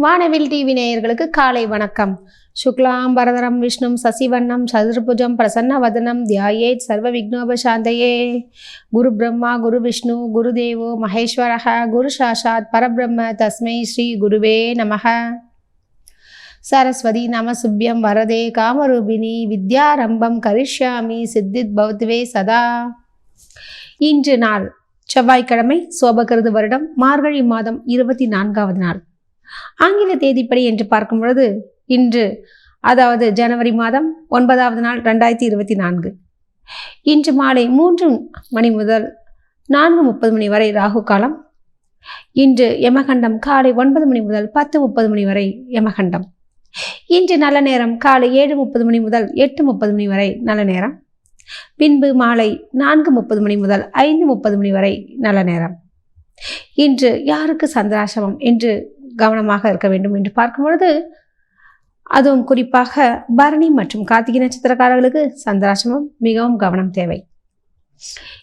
வானவில் டிவி நேயர்களுக்கு காலை வணக்கம். சுக்லாம் பரதரம் விஷ்ணும் சசிவண்ணம் சதுர்புஜம் பிரசன்ன வதனம் தியாயே சர்வ விக்னோபசாந்தையே குரு பிரம்மா குரு விஷ்ணு குரு தேவோ மகேஸ்வரக குரு சாஷாத் பரபிரம்ம தஸ்மை ஸ்ரீ குருவே நமக. சரஸ்வதி நமசுபியம் வரதே காமரூபிணி வித்யாரம்பம் கரிஷ்யாமி சித்தித் பௌத்வே சதா. இன்று நாள் செவ்வாய்க்கிழமை சோபகிருது வருடம் மார்கழி மாதம் இருபத்தி நான்காவது நாள். ஆங்கில தேதிப்படி என்று பார்க்கும் பொழுது இன்று அதாவது ஜனவரி மாதம் ஒன்பதாவது நாள் ரெண்டாயிரத்தி இருபத்தி நான்கு. இன்று மாலை மூன்று மணி முதல் நான்கு முப்பது மணி வரை ராகு காலம். இன்று யமகண்டம் காலை ஒன்பது மணி முதல் பத்து முப்பது மணி வரை யமகண்டம். இன்று நல்ல நேரம் காலை ஏழு முப்பது மணி முதல் எட்டு முப்பது மணி வரை நல்ல நேரம். பின்பு மாலை நான்கு முப்பது மணி முதல் ஐந்து முப்பது மணி வரை நல்ல நேரம். இன்று யாருக்கு சந்திராசிரமம் என்று கவனமாக இருக்க வேண்டும் என்று பார்க்கும் பொழுது அதுவும் குறிப்பாக பரணி மற்றும் கார்த்திகை நட்சத்திரக்காரர்களுக்கு சந்திராசிரமம் மிகவும் கவனம் தேவை.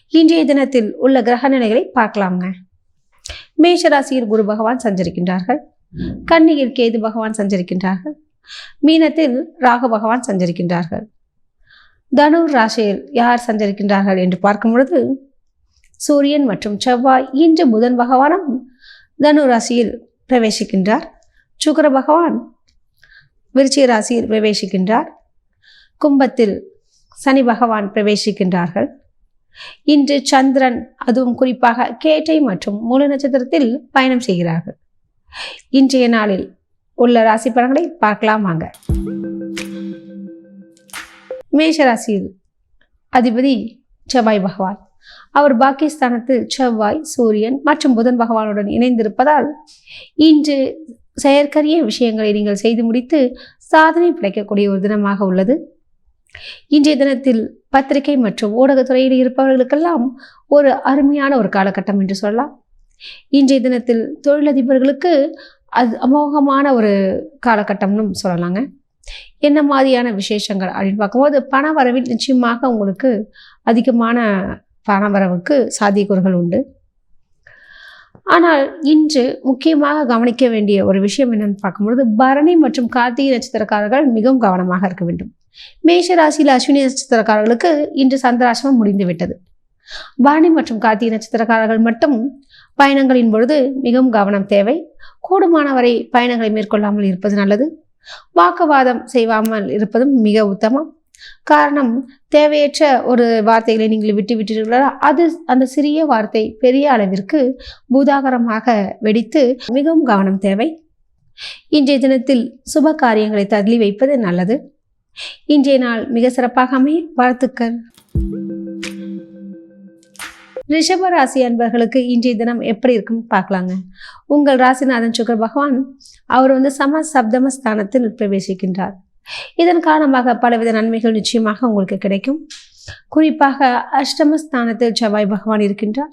இன்றைய தினத்தில் உள்ள கிரக நிலைகளை பார்க்கலாம்ங்க. மேஷராசியில் குரு பகவான் சஞ்சரிக்கின்றார்கள். கன்னியில் கேது பகவான் சஞ்சரிக்கின்றார்கள். மீனத்தில் ராகு பகவான் சஞ்சரிக்கின்றார்கள். தனுர் ராசியில் யார் சஞ்சரிக்கின்றார்கள் என்று பார்க்கும் பொழுது சூரியன் மற்றும் செவ்வாய் இன்று புதன் பகவானும் தனு ராசியில் பிரவேசிக்கின்றார். சுக்கர பகவான் விருச்சிக ராசியில் பிரவேசிக்கின்றார். கும்பத்தில் சனி பகவான் பிரவேசிக்கின்றார்கள். இன்று சந்திரன் அதுவும் குறிப்பாக கேட்டை மற்றும் மூல நட்சத்திரத்தில் பயணம் செய்கிறார்கள். இன்றைய நாளில் உள்ள ராசி பலன்களை பார்க்கலாம் வாங்க. மேஷராசியில் அதிபதி செவ்வாய் பகவான். அவர் பாகிஸ்தானத்தில் செவ்வாய் சூரியன் மற்றும் புதன் பகவானுடன் இணைந்திருப்பதால் இன்று செயற்கரிய விஷயங்களை நீங்கள் செய்து முடித்து சாதனை படைக்கக்கூடிய ஒரு தினமாக உள்ளது. இன்றைய தினத்தில் பத்திரிகை மற்றும் ஊடகத்துறையில் இருப்பவர்களுக்கெல்லாம் ஒரு அருமையான ஒரு காலகட்டம் என்று சொல்லலாம். இன்றைய தினத்தில் தொழிலதிபர்களுக்கு அது அமோகமான ஒரு காலகட்டம்னு சொல்லலாங்க. என்ன மாதிரியான விசேஷங்கள் அப்படின்னு பார்க்கும்போது பண வரவில் நிச்சயமாக உங்களுக்கு அதிகமான பணவரவுக்கு சாத்தியக்கூறுகள் உண்டு. ஆனால் இன்று முக்கியமாக கவனிக்க வேண்டிய ஒரு விஷயம் என்னன்னு பார்க்கும்பொழுது பரணி மற்றும் கார்த்திகை நட்சத்திரக்காரர்கள் மிகவும் கவனமாக இருக்க வேண்டும். மேஷ ராசியில் அஸ்வினி நட்சத்திரக்காரர்களுக்கு இன்று சந்திராசிரமம் முடிந்துவிட்டது. பரணி மற்றும் கார்த்திகை நட்சத்திரக்காரர்கள் மட்டும் பயணங்களின் பொழுது மிகவும் கவனம் தேவை. கூடுமானவரை பயணங்களை மேற்கொள்ளாமல் இருப்பது நல்லது. வாக்குவாதம் செய்யாமல் இருப்பதும் மிக உத்தமம். காரணம் தேவையற்ற ஒரு வார்த்தைகளை நீங்கள் விட்டு விட்டீர்களா? அது அந்த சிறிய வார்த்தை பெரிய அளவிற்கு பூதாகரமாக வெடித்து மிகவும் கவனம் தேவை. இன்றைய தினத்தில் சுப காரியங்களை தள்ளி வைப்பது நல்லது. இன்றைய நாள் மிக சிறப்பாக அமைய வாழ்த்துக்கள். ரிஷப ராசி அன்பர்களுக்கு இன்றைய தினம் எப்படி இருக்குன்னு பார்க்கலாங்க. உங்கள் ராசிநாதன் சுக்கர் பகவான் அவர் வந்து சம சப்தம ஸ்தானத்தில் பிரவேசிக்கின்றார். இதன் காரணமாக பலவித நன்மைகள் நிச்சயமாக உங்களுக்கு கிடைக்கும். குறிப்பாக அஷ்டம ஸ்தானத்தில் செவ்வாய் பகவான் இருக்கின்றார்.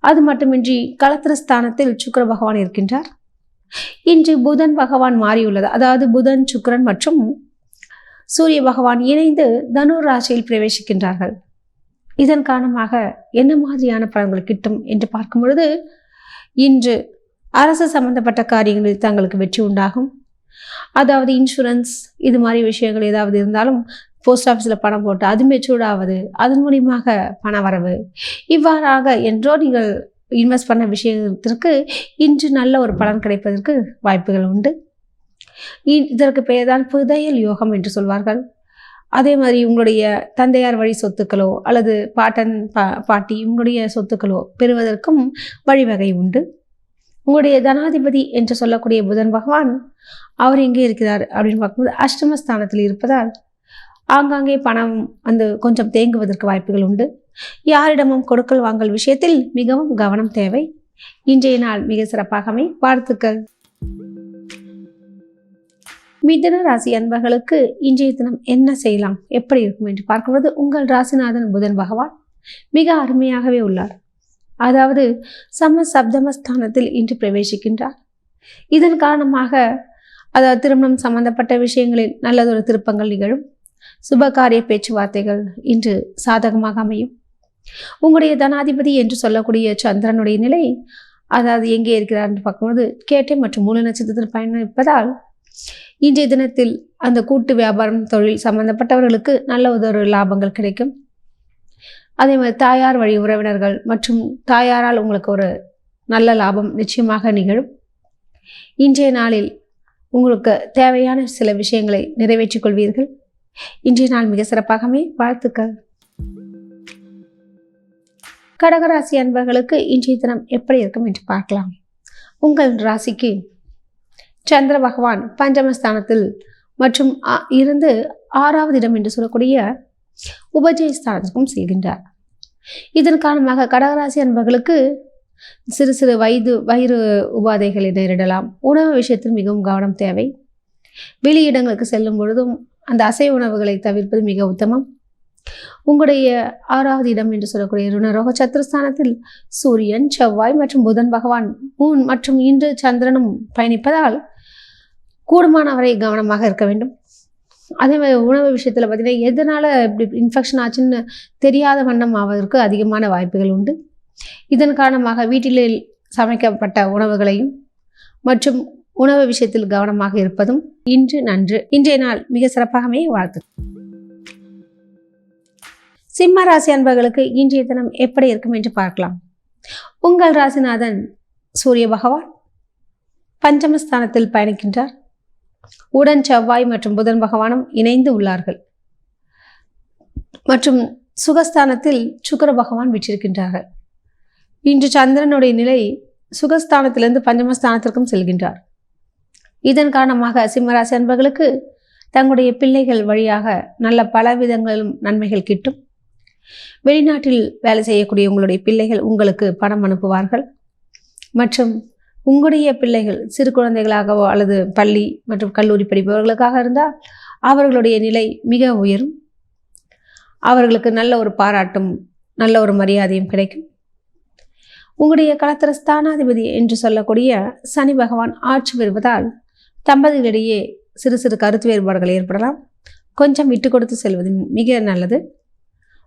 அது மட்டுமின்றி களத்திர ஸ்தானத்தில் சுக்கர பகவான் இருக்கின்றார். இன்று புதன் பகவான் மாறியுள்ளது. அதாவது புதன் சுக்கரன் மற்றும் சூரிய பகவான் இணைந்து தனுர் ராசியில் பிரவேசிக்கின்றார்கள். இதன் காரணமாக என்ன மாதிரியான பலன்கள் கிட்டும் என்று பார்க்கும் பொழுது இன்று அரசு சம்பந்தப்பட்ட காரியங்களில் தங்களுக்கு வெற்றி உண்டாகும். அதாவது இன்சூரன்ஸ் இது மாதிரி விஷயங்கள் ஏதாவது இருந்தாலும் போஸ்ட் ஆஃபீஸில் பணம் போட்டு அது மெச்சூர்ட் அதன் மூலியமாக பண வரவு. இவ்வாறாக என்றோ நீங்கள் இன்வெஸ்ட் பண்ண விஷயத்திற்கு இன்று நல்ல ஒரு பலன் கிடைப்பதற்கு வாய்ப்புகள் உண்டு. இதற்கு பெயர் தான் புதையல் யோகம் என்று சொல்வார்கள். அதே மாதிரி உங்களுடைய தந்தையார் வழி சொத்துக்களோ அல்லது பாட்டன் பா பாட்டி உங்களுடைய சொத்துக்களோ பெறுவதற்கும் வழிவகை உண்டு. உங்களுடைய தனாதிபதி என்று சொல்லக்கூடிய புதன் பகவான் அவர் எங்கே இருக்கிறார் அப்படின்னு பார்க்கும்போது அஷ்டமஸ்தானத்தில் இருப்பதால் ஆங்காங்கே பணம் வந்து கொஞ்சம் தேங்குவதற்கு வாய்ப்புகள் உண்டு. யாரிடமும் கொடுக்கல் வாங்கல் விஷயத்தில் மிகவும் கவனம் தேவை. இன்றைய நாள் மிக சிறப்பாகவே வாழ்த்துக்கள். மிதன ராசி அன்பர்களுக்கு இன்றைய தினம் என்ன செய்யலாம்? எப்படி இருக்கும் என்று பார்க்கும்போது உங்கள் ராசிநாதன் புதன் பகவான் மிக அருமையாகவே உள்ளார். அதாவது சம சப்தமஸ்தானத்தில் இன்று பிரவேசிக்கின்றார். இதன் காரணமாக அதாவது திருமணம் சம்பந்தப்பட்ட விஷயங்களில் நல்லதொரு திருப்பங்கள் நிகழும். சுபகாரிய பேச்சுவார்த்தைகள் இன்று சாதகமாக அமையும். உங்களுடைய தனாதிபதி என்று சொல்லக்கூடிய சந்திரனுடைய நிலை அதாவது எங்கே இருக்கிறார்னு பார்க்கும்போது கேட்டை மற்றும் மூல நட்சத்திரத்தில் பயணிப்பதால் இன்றைய தினத்தில் அந்த கூட்டு வியாபாரம் தொழில் சம்பந்தப்பட்டவர்களுக்கு நல்ல ஒரு லாபங்கள் கிடைக்கும். அதே மாதிரி தாயார் வழி உறவினர்கள் மற்றும் தாயாரால் உங்களுக்கு ஒரு நல்ல லாபம் நிச்சயமாக நிகழும். இன்றைய நாளில் உங்களுக்கு தேவையான சில விஷயங்களை நிறைவேற்றிக் கொள்வீர்கள். இன்றைய நாள் மிக சிறப்பாகவே வாழ்த்துக்கள். கடகராசி அன்பர்களுக்கு இன்றைய தினம் எப்படி இருக்கும் என்று பார்க்கலாம். உங்கள் ராசிக்கு சந்திர பகவான் பஞ்சமஸ்தானத்தில் மற்றும் இருந்து ஆறாவது இடம் என்று சொல்லக்கூடிய உபஜயஸ்தானத்துக்கும் செல்கின்றார். இதன் காரணமாக கடகராசி அன்பர்களுக்கு சிறு சிறு வயது வயிறு உபாதைகளை நேரிடலாம். உணவு விஷயத்தில் மிகவும் கவனம் தேவை. வெளியிடங்களுக்கு செல்லும் பொழுதும் அந்த அசைவ உணவுகளை தவிர்ப்பது மிக உத்தமம். உங்களுடைய ஆறாவது இடம் என்று சொல்லக்கூடிய ருணரோக சத்துருஸ்தானத்தில் சூரியன் செவ்வாய் மற்றும் புதன் பகவான் மூன் மற்றும் இன்று சந்திரனும் பயணிப்பதால் கூடுமானவரை கவனமாக இருக்க வேண்டும். அதே மாதிரி உணவு விஷயத்தில் பார்த்திங்கன்னா எதனால் இப்படி இன்ஃபெக்ஷன் ஆச்சுன்னு தெரியாத வண்ணம் ஆவதற்கு அதிகமான வாய்ப்புகள் உண்டு. இதன் காரணமாக வீட்டில் சமைக்கப்பட்ட உணவுகளையும் மற்றும் உணவு விஷயத்தில் கவனமாக இருப்பதும் இன்று நன்று. இன்றைய நாள் மிக சிறப்பாகவே வாழ்த்து சிம்ம ராசி அன்பர்களுக்கு இன்றைய தினம் எப்படி இருக்கும் என்று பார்க்கலாம். உங்கள் ராசிநாதன் சூரிய பகவான் பஞ்சமஸ்தானத்தில் பயணிக்கின்றார். உடன் செவ்வாய் மற்றும் புதன் பகவானும் இணைந்து உள்ளார்கள். மற்றும் சுகஸ்தானத்தில் சுக்கர பகவான் விற்றிருக்கின்றார்கள். இன்று சந்திரனுடைய நிலை சுகஸ்தானத்திலிருந்து பஞ்சமஸ்தானத்திற்கும் செல்கின்றார். இதன் காரணமாக சிம்மராசி அன்பர்களுக்கு தங்களுடைய பிள்ளைகள் வழியாக நல்ல பல விதங்களிலும் நன்மைகள் கிட்டும். வெளிநாட்டில் வேலை செய்யக்கூடிய உங்களுடைய பிள்ளைகள் உங்களுக்கு பணம் அனுப்புவார்கள். மற்றும் உங்களுடைய பிள்ளைகள் சிறு குழந்தைகளாகவோ அல்லது பள்ளி மற்றும் கல்லூரி படிப்பவர்களுக்காக இருந்தால் அவர்களுடைய நிலை மிக உயரும். அவர்களுக்கு நல்ல ஒரு பாராட்டும் நல்ல ஒரு மரியாதையும் கிடைக்கும். உங்களுடைய கலத்திர ஸ்தானாதிபதி என்று சொல்லக்கூடிய சனி பகவான் ஆட்சி பெறுவதால் தம்பதிகளிடையே சிறு சிறு கருத்து வேறுபாடுகள் ஏற்படலாம். கொஞ்சம் விட்டு கொடுத்து செல்வது மிக நல்லது.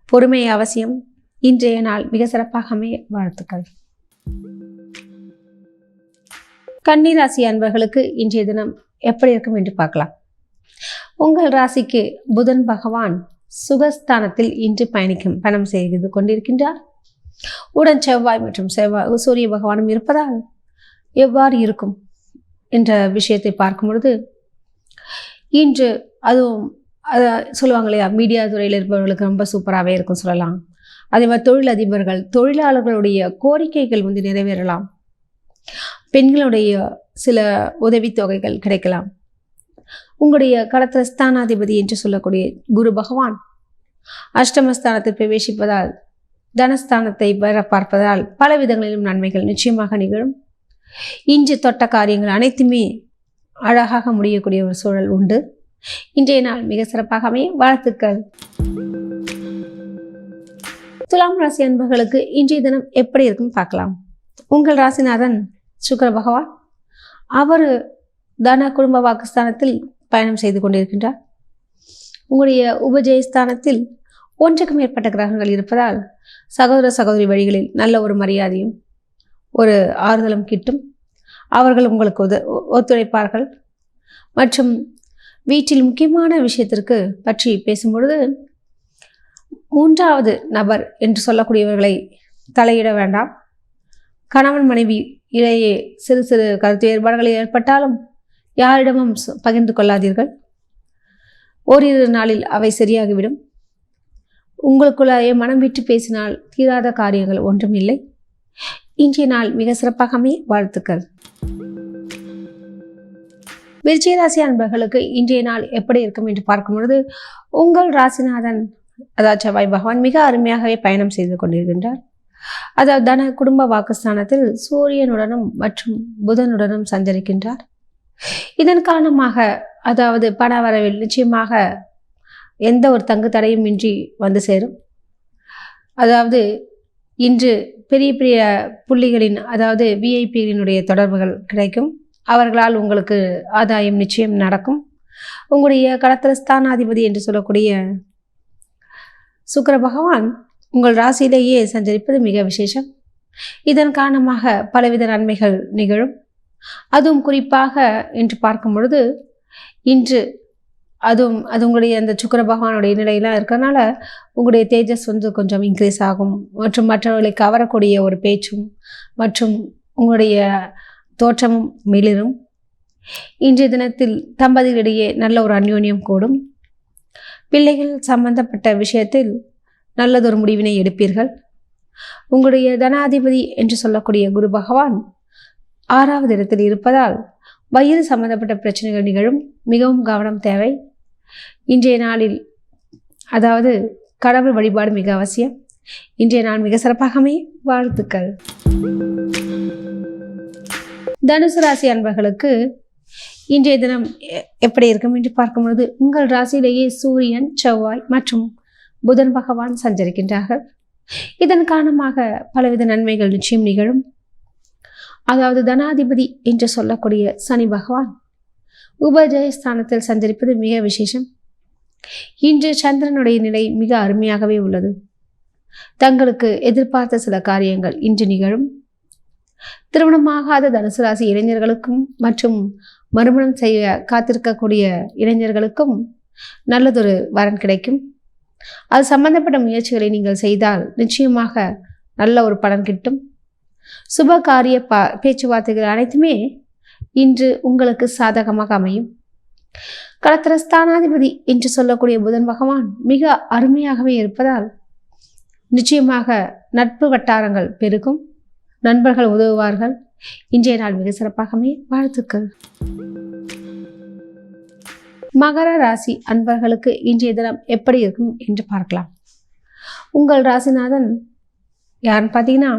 பொறுமை அவசியம். இன்றைய நாள் மிக சிறப்பாக அமைய வாழ்த்துக்கள். கன்னிராசி அன்பர்களுக்கு இன்றைய தினம் எப்படி இருக்கும் என்று பார்க்கலாம். உங்கள் ராசிக்கு புதன் பகவான் சுகஸ்தானத்தில் இன்று பயணிக்கும் பணம் செய்து கொண்டிருக்கின்றார். உடன் செவ்வாய் மற்றும் செவ்வாய் சூரிய பகவானும் இருப்பதால் எவ்வாறு இருக்கும் என்ற விஷயத்தை பார்க்கும் பொழுது இன்று அதுவும் அதை சொல்லுவாங்க இல்லையா மீடியா துறையில் இருப்பவர்களுக்கு ரொம்ப சூப்பராகவே இருக்கும் சொல்லலாம். அதே மாதிரி தொழிலதிபர்கள் தொழிலாளர்களுடைய கோரிக்கைகள் வந்து நிறைவேறலாம். பெண்களுடைய சில உதவித்தொகைகள் கிடைக்கலாம். உங்களுடைய கடத்திர ஸ்தானாதிபதி என்று சொல்லக்கூடிய குரு பகவான் அஷ்டமஸ்தானத்தை பிரவேசிப்பதால் தனஸ்தானத்தை பெற பார்ப்பதால் பல விதங்களிலும் நன்மைகள் நிச்சயமாக நிகழும். இன்று தொட்ட காரியங்கள் அனைத்துமே அழகாக முடியக்கூடிய ஒரு சூழல் உண்டு. இன்றைய நாள் மிக சிறப்பாக அமைய வாழ்த்துக்கள். துலாம் ராசி அன்பர்களுக்கு இன்றைய தினம் எப்படி இருக்குன்னு பார்க்கலாம். உங்கள் ராசிநாதன் சுக்கர பகவான் அவர் தன குடும்ப வாக்குஸ்தானத்தில் பயணம் செய்து கொண்டிருக்கின்றார். உங்களுடைய உபஜெயஸ்தானத்தில் ஒன்றுக்கு மேற்பட்ட கிரகங்கள் இருப்பதால் சகோதர சகோதரி வழிகளில் நல்ல ஒரு மரியாதையும் ஒரு ஆறுதலும் கிட்டும். அவர்கள் உங்களுக்கு உத ஒத்துழைப்பார்கள். மற்றும் வீட்டில் முக்கியமான விஷயத்திற்கு பற்றி பேசும்பொழுது மூன்றாவது நபர் என்று சொல்லக்கூடியவர்களை தலையிட வேண்டாம். கணவன் மனைவி இடையே சிறு சிறு கருத்து வேறுபாடுகள் ஏற்பட்டாலும் யாரிடமும் பகிர்ந்து கொள்ளாதீர்கள். ஓரிரு நாளில் அவை சரியாகிவிடும். உங்களுக்குள்ளேயே மனம் விட்டு பேசினால் தீராத காரியங்கள் ஒன்றும் இல்லை. இன்றைய நாள் மிக சிறப்பாகமே வாழ்த்துக்கள். விருச்சிக அன்பர்களுக்கு இன்றைய நாள் எப்படி இருக்கும் என்று பார்க்கும் பொழுது உங்கள் ராசிநாதன் அதாவது செவ்வாய் பகவான் மிக அருமையாகவே பயணம் செய்து கொண்டிருக்கின்றார். அதாவது தன குடும்ப வாக்குஸ்தானத்தில் சூரியனுடனும் மற்றும் புதனுடனும் சஞ்சரிக்கின்றார். இதன் காரணமாக அதாவது பண வரவில் நிச்சயமாக எந்த ஒரு தங்கு தடையும் இன்றி வந்து சேரும். அதாவது இன்று பெரிய பெரிய புள்ளிகளின் அதாவது விஐபிகளினுடைய தொடர்புகள் கிடைக்கும். அவர்களால் உங்களுக்கு ஆதாயம் நிச்சயம் நடக்கும். உங்களுடைய கடத்தல ஸ்தானாதிபதி என்று சொல்லக்கூடிய சுக்கர பகவான் உங்கள் ராசியிலேயே சஞ்சரிப்பது மிக விசேஷம். இதன் காரணமாக பலவித நன்மைகள் நிகழும். அதுவும் குறிப்பாக என்று பார்க்கும் பொழுது இன்று அதுவும் அது உங்களுடைய அந்த சுக்கர பகவானுடைய நிலையெல்லாம் இருக்கிறனால உங்களுடைய தேஜஸ் வந்து கொஞ்சம் இன்க்ரீஸ் ஆகும். மற்றும் மற்றவர்களை கவரக்கூடிய ஒரு பேச்சும் மற்றும் உங்களுடைய தோற்றமும் மிளிரும். இன்றைய தினத்தில் தம்பதிகளிடையே நல்ல ஒரு அந்யோன்யம் கூடும். பிள்ளைகள் சம்பந்தப்பட்ட விஷயத்தில் நல்லதொரு முடிவினை எடுப்பீர்கள். உங்களுடைய தனாதிபதி என்று சொல்லக்கூடிய குரு பகவான் ஆறாவது இடத்தில் இருப்பதால் வயிறு சம்பந்தப்பட்ட பிரச்சனைகள் நிகழும். மிகவும் கவனம் தேவை. இன்றைய நாளில் அதாவது கடவுள் வழிபாடு மிக அவசியம். இன்றைய நாள் மிக சிறப்பாகவே வாழ்த்துக்கள். தனுசு ராசி அன்பர்களுக்கு இன்றைய தினம் எ- எப்படி இருக்கும் என்று பார்க்கும் பொழுது உங்கள் ராசியிலேயே சூரியன் செவ்வாய் மற்றும் புதன் பகவான் சஞ்சரிக்கின்றார்கள். இதன் காரணமாக பலவித நன்மைகள் நிச்சயம் நிகழும். அதாவது தனாதிபதி என்று சொல்லக்கூடிய சனி பகவான் உபஜயஸ்தானத்தில் சஞ்சரிப்பது மிக விசேஷம். இன்று சந்திரனுடைய நிலை மிக அருமையாகவே உள்ளது. தங்களுக்கு எதிர்பார்த்த சில காரியங்கள் இன்று நிகழும். திருமணமாகாத தனுசு ராசி இளைஞர்களுக்கும் மற்றும் மறுமணம் செய்ய காத்திருக்கக்கூடிய இளைஞர்களுக்கும் நல்லதொரு வரன் கிடைக்கும். அது சம்பந்தப்பட்ட முயற்சிகளை நீங்கள் செய்தால் நிச்சயமாக நல்ல ஒரு பலன் கிட்டும். சுப காரிய பா பேச்சுவார்த்தைகள் அனைத்துமே இன்று உங்களுக்கு சாதகமாக அமையும். கலத்திரஸ்தானாதிபதி என்று சொல்லக்கூடிய புதன் பகவான் மிக அருமையாகவே இருப்பதால் நிச்சயமாக நட்பு வட்டாரங்கள் பெருகும். நண்பர்கள் உதவுவார்கள். இன்றைய நாள் மிக சிறப்பாகவே வாழ்த்துக்கள். மகர ராசி அன்பர்களுக்கு இன்றைய தினம் எப்படி இருக்கும் என்று பார்க்கலாம். உங்கள் ராசிநாதன் யாருன்னு பார்த்தீங்கன்னா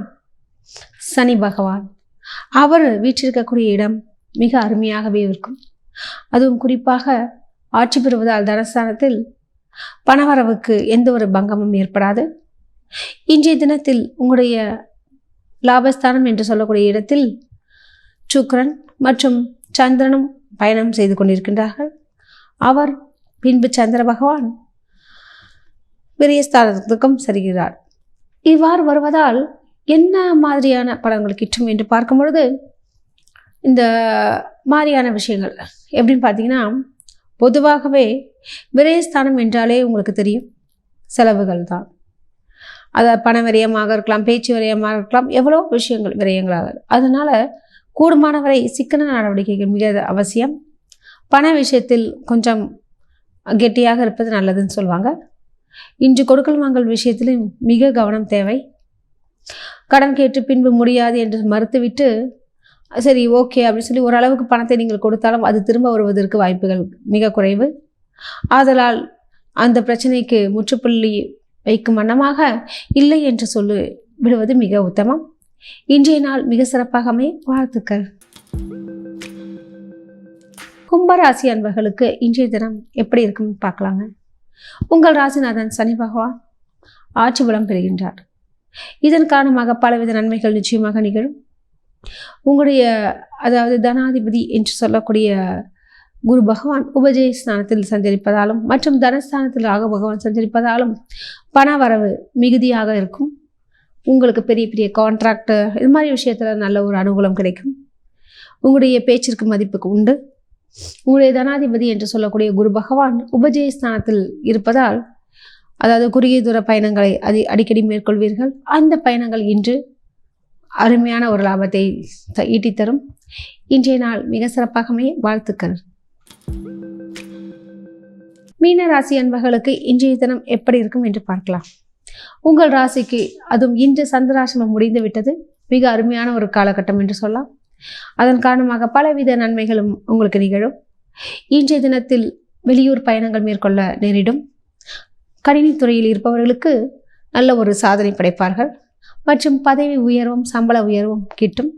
சனி பகவான். அவர் வீற்றிருக்கக்கூடிய இடம் மிக அருமையாகவே இருக்கும். அதுவும் குறிப்பாக ஆட்சி பெறுவதால் தனஸ்தானத்தில் பணவரவுக்கு எந்த ஒரு பங்கமும் ஏற்படாது. இன்றைய தினத்தில் உங்களுடைய லாபஸ்தானம் என்று சொல்லக்கூடிய இடத்தில் சுக்ரன் மற்றும் சந்திரனும் பயணம் செய்து கொண்டிருக்கின்றார்கள். அவர் பின்பு சந்திர பகவான் விரயஸ்தானத்துக்கும் செல்கிறார். இவ்வாறு வருவதால் என்ன மாதிரியான பலன்கள் கிட்டும் என்று பார்க்கும் பொழுது இந்த மாதிரியான விஷயங்கள் எப்படின்னு பார்த்தீங்கன்னா பொதுவாகவே விரயஸ்தானம் என்றாலே உங்களுக்கு தெரியும் செலவுகள் தான். அதை பண விரயமாக இருக்கலாம் பேச்சு விரயமாக இருக்கலாம் எவ்வளோ விஷயங்கள் விரயங்களாக அதனால் கூடுமானவரை சிக்கன நடவடிக்கைகள் மிக அவசியம். பண விஷயத்தில் கொஞ்சம் கெட்டியாக இருப்பது நல்லதுன்னு சொல்லுவாங்க. இன்று கொடுக்கல் வாங்கல் விஷயத்திலும் மிக கவனம் தேவை. கடன் கேட்டு பின்பு முடியாது என்று மறுத்துவிட்டு சரி ஓகே அப்படின்னு சொல்லி ஓரளவுக்கு பணத்தை நீங்கள் கொடுத்தாலும் அது திரும்ப வருவதற்கு வாய்ப்புகள் மிக குறைவு. ஆதலால் அந்த பிரச்சனைக்கு முற்றுப்புள்ளி வைக்கும் வண்ணமாக இல்லை என்று சொல்லி விடுவது மிக உத்தமம். இன்றைய நாள் மிக சிறப்பாகவே வாழ்த்துக்கள். கும்பராசி அன்பர்களுக்கு இன்றைய தினம் எப்படி இருக்கும்னு பார்க்கலாங்க. உங்கள் ராசிநாதன் சனி பகவான் ஆட்சி பலம் பெறுகின்றார். இதன் காரணமாக பலவித நன்மைகள் நிச்சயமாக நிகழும். உங்களுடைய அதாவது தனாதிபதி என்று சொல்லக்கூடிய குரு பகவான் உபஜய ஸ்தானத்தில் சஞ்சரிப்பதாலும் மற்றும் தனஸ்தானத்தில் ராக பகவான் சஞ்சரிப்பதாலும் பண வரவு மிகுதியாக இருக்கும். உங்களுக்கு பெரிய பெரிய கான்ட்ராக்ட் இது மாதிரி விஷயத்தில் நல்ல ஒரு அனுகூலம் கிடைக்கும். உங்களுடைய பேச்சிற்கு மதிப்புக்கு உண்டு. உங்களுடைய தனாதிபதி என்று சொல்லக்கூடிய குரு பகவான் உபஜய ஸ்தானத்தில் இருப்பதால் அதாவது குறுகிய தூர பயணங்களை அதி அடிக்கடி மேற்கொள்வீர்கள். அந்த பயணங்கள் இன்று அருமையான ஒரு லாபத்தை ஈட்டித்தரும். இன்றைய நாள் மிக சிறப்பாகவே வாழ்த்துக்கள். மீன ராசி அன்பர்களுக்கு இன்றைய தினம் எப்படி இருக்கும் என்று பார்க்கலாம். உங்கள் ராசிக்கு அதுவும் இன்று சந்திராசிரமம் முடிந்து விட்டது மிக அருமையான ஒரு காலகட்டம் என்று சொல்லலாம். அதன் காரணமாக பலவித நன்மைகளும் உங்களுக்கு நிகழும். இன்றைய தினத்தில் வெளியூர் பயணங்கள் மேற்கொள்ள நேரிடும். கணினித்துறையில் இருப்பவர்களுக்கு நல்ல ஒரு சாதனை படைப்பார்கள். மற்றும் பதவி உயர்வும் சம்பள உயர்வும் கிட்டும்.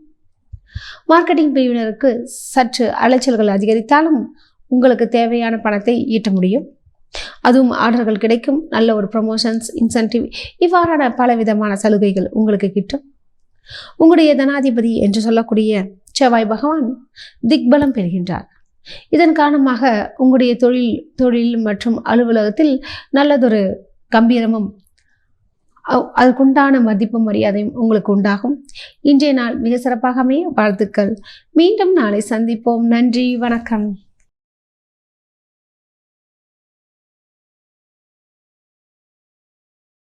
மார்க்கெட்டிங் பிரிவினருக்கு சற்று அலைச்சல்கள் அதிகரித்தாலும் உங்களுக்கு தேவையான பணத்தை ஈட்ட முடியும். அதுவும் ஆர்டர்கள் கிடைக்கும். நல்ல ஒரு ப்ரமோஷன்ஸ் இன்சென்டிவ் இவ்வாறான பலவிதமான சலுகைகள் உங்களுக்கு கிட்டும். உங்களுடைய தனாதிபதி என்று சொல்லக்கூடிய செவ்வாய் பகவான் திக்பலம் பெறுகின்றார். இதன் காரணமாக உங்களுடைய தொழில் தொழில் மற்றும் அலுவலகத்தில் நல்லதொரு கம்பீரமும் அ- அதுக்குண்டான மதிப்பு மரியாதையும் உங்களுக்கு உண்டாகும். இன்றைய நாள் மிக சிறப்பாக அமைய வாழ்த்துக்கள். மீண்டும் நாளை சந்திப்போம். நன்றி. வணக்கம்.